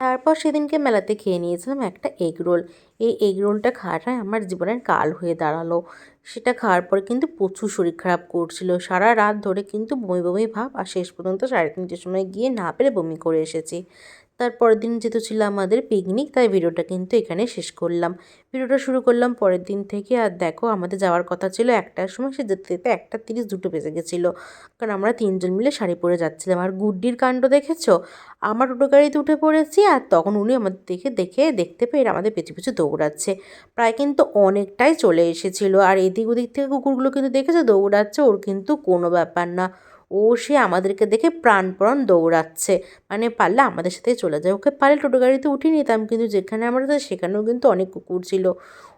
তারপর সেদিনকে মেলাতে খেয়ে নিয়েছিলাম একটা এগ রোল এই এগ রোলটা খাওয়াটাই আমার জীবনের কাল হয়ে দাঁড়াল। সেটা খাওয়ার পরে কিন্তু প্রচুর শরীর খারাপ করছিল। সারা রাত ধরে কিন্তু বমি বমি ভাব আর শেষ পর্যন্ত সাড়ে তিনটের সময় গিয়ে না পেরে বমি করে এসেছি। তারপরের দিন যেহেতু ছিল আমাদের পিকনিক তাই ভিডিওটা কিন্তু এখানে শেষ করলাম। ভিডিওটা শুরু করলাম পরের দিন থেকে আর দেখো আমাদের যাওয়ার কথা ছিল একটার সময়, সে যেতে যেতে একটা তিরিশ দুটো বেজে গেছিল। কারণ আমরা তিনজন মিলে শাড়ি পরে যাচ্ছিলাম। আর গুড্ডির কাণ্ড দেখেছ? আমার টোটো গাড়িতে উঠে পড়েছি আর তখন উনি আমাদের দেখে দেখে দেখতে পেয়ে আমাদের পিছু পিছু দৌড়াচ্ছে। প্রায় কিন্তু অনেকটাই চলে এসেছিল। আর এদিক ওদিক থেকে কুকুরগুলো কিন্তু দেখেছ দৌড়াচ্ছে, ওর কিন্তু কোনো ব্যাপার না। ও সে আমাদেরকে দেখে প্রাণপণ দৌড়াচ্ছে। মানে পারলে আমাদের সাথে চলে যায়। ওকে পারলে টোটো গাড়িতে উঠিয়ে নিতাম, কিন্তু যেখানে আমরা সেখানেও কিন্তু অনেক কুকুর ছিল।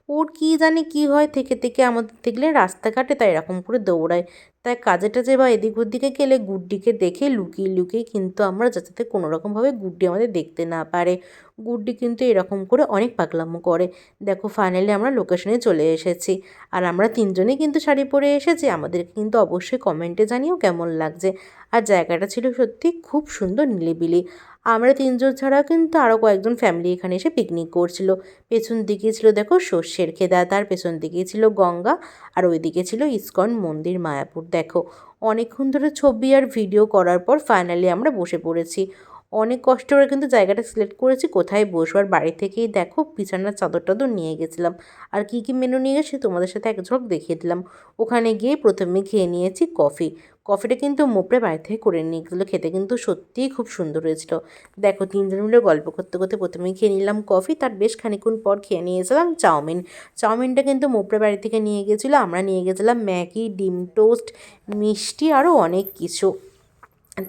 ওর কী জানে কী হয়, থেকে থেকে আমাদের দেখলে রাস্তাঘাটে তাই এরকম করে দৌড়ায়। তাই কাজে টাজে বা এদিক ওদিকে গেলে গুড্ডিকে দেখে লুকিয়ে লুকিয়ে কিন্তু আমরা যাতে কোনো রকমভাবে গুড্ডি আমাদের দেখতে না পারে। গুড্ডি কিন্তু এরকম করে অনেক পাগলামো করে। দেখো ফাইনালি আমরা লোকেশনে চলে এসেছি। আর আমরা তিনজনেই কিন্তু শাড়ি পরে এসেছি। আমাদেরকে কিন্তু অবশ্যই কমেন্টে জানিও কেমন লাগছে। আর জায়গাটা ছিল সত্যি খুব সুন্দর নিলিবিলি। আমরা তিনজন ছাড়া কিন্তু আরও কয়েকজন ফ্যামিলি এখানে এসে পিকনিক করছিল। পেছন দিকে ছিল দেখো শস্যের খেদা, তার পেছন দিকে ছিল গঙ্গা, আর ওইদিকে ছিল ইস্কন মন্দির মায়াপুর। দেখো, অনেকক্ষণ ধরে ছবি আর ভিডিও করার পর ফাইনালি আমরা বসে পড়েছি। অনেক কষ্ট করে কিন্তু জায়গাটা সিলেক্ট করেছি, কোথায় বসবো আর বাড়ি থেকেই দেখো বিছানার চাদর টাদর নিয়ে গেছিলাম। আর কী কী মেনু নিয়ে গেছি তোমাদের সাথে এক ঝলক দেখিয়ে দিলাম। ওখানে গিয়ে প্রথমে খেয়ে নিয়েছি কফি কফিটা কিন্তু মোপড়ে বাড়ি থেকে করে নিয়ে গেছিল, খেতে কিন্তু সত্যিই খুব সুন্দর হয়েছিল। দেখো তিনজন মিলে গল্প করতে করতে প্রথমে খেয়ে নিলাম কফি তার বেশ খানিক্ষণ পর খেয়ে নিয়েছিলাম চাউমিন। চাউমিনটা কিন্তু মোপড়ে বাড়ি থেকে নিয়ে গেছিল, আমরা নিয়ে গেছিলাম ম্যাগি, ডিম টোস্ট মিষ্টি আরও অনেক কিছু।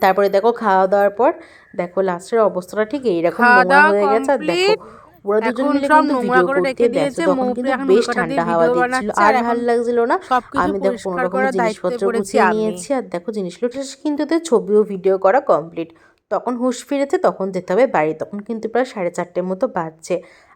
তারপরে দেখো খাওয়া দাওয়ার পর দেখো লাস্টের অবস্থাটা ঠিক এইরকম নোংরা হয়ে গেছে। আর দেখো ওরা দুজন মিলে কিন্তু ভিডিও করতে ব্যস্ত। তখন কিন্তু বেশ ঠান্ডা হাওয়া দিচ্ছিল। আর ভালো লাগছিল না। আমি দেখো কোনো রকমের জিনিসপত্র গুছিয়ে নিয়েছি আর দেখো জিনিসগুলো কিন্তু ছবিও ভিডিও করা কমপ্লিট তখন হুঁশ ফিরেছে তখন যেতে হবে বাড়ি। তখন কিন্তু প্রায় সাড়ে চারটের মতো বাজছে।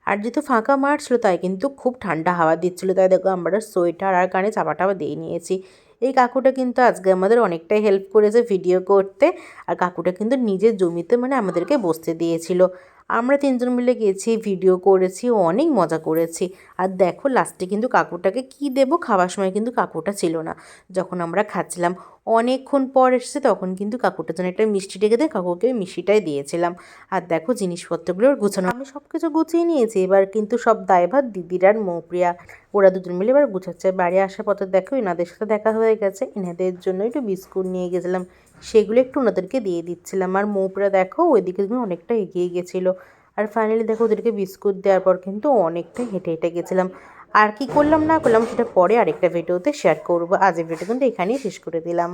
আর যেহেতু ফাঁকা মাঠ ছিল তাই কিন্তু খুব ঠান্ডা হাওয়া দিচ্ছিল। তাই দেখো আমরা সোয়েটার আর কানে চাপা টাপা দিয়ে নিয়েছি। এই কাকুটা কিন্তু আজকে আমাদের অনেকটাই হেল্প করেছে ভিডিও করতে। আর কাকুটা কিন্তু নিজের জমিতে মানে আমাদেরকে বসতে দিয়েছিল। আমরা তিনজন মিলে গেছি ভিডিও করেছি, অনেক মজা করেছি। আর দেখো লাস্টে কিন্তু কাকুটাকে কি দেবো খাওয়ার সময় কিন্তু কাকুটা ছিল না। যখন আমরা খাচ্ছিলাম, অনেকক্ষণ পর এসেছে, তখন কিন্তু কাকুটার জন্য একটা মিষ্টি ডেকে দেয় কাকুকে ওই মিষ্টিটাই দিয়েছিলাম। আর দেখো, জিনিসপত্রগুলো গুছানো আমি সব কিছু গুছিয়ে নিয়েছি। এবার কিন্তু সব দায়ভার দিদির আর মৌপ্রিয়া ওরা দুজন মিলে এবার গুছাচ্ছে। বাড়ি আসার পথে দেখো এনাদের সাথে দেখা হয়ে গেছে। এনাদের জন্য একটু বিস্কুট নিয়ে গেছিলাম। সেগুলো একটু ওনাদেরকে দিয়ে দিচ্ছিলাম। আর মৌপরা দেখো, ওইদিকে অনেকটা এগিয়ে গেছিল। আর ফাইনালি দেখো ওদেরকে বিস্কুট দেওয়ার পর কিন্তু অনেকটা হেঁটে হেঁটে গেছিলাম। আর কি করলাম না করলাম সেটা পরে আরেকটা ভিডিওতে শেয়ার করব। আজ ভিডিও কিন্তু এখানেই শেষ করে দিলাম।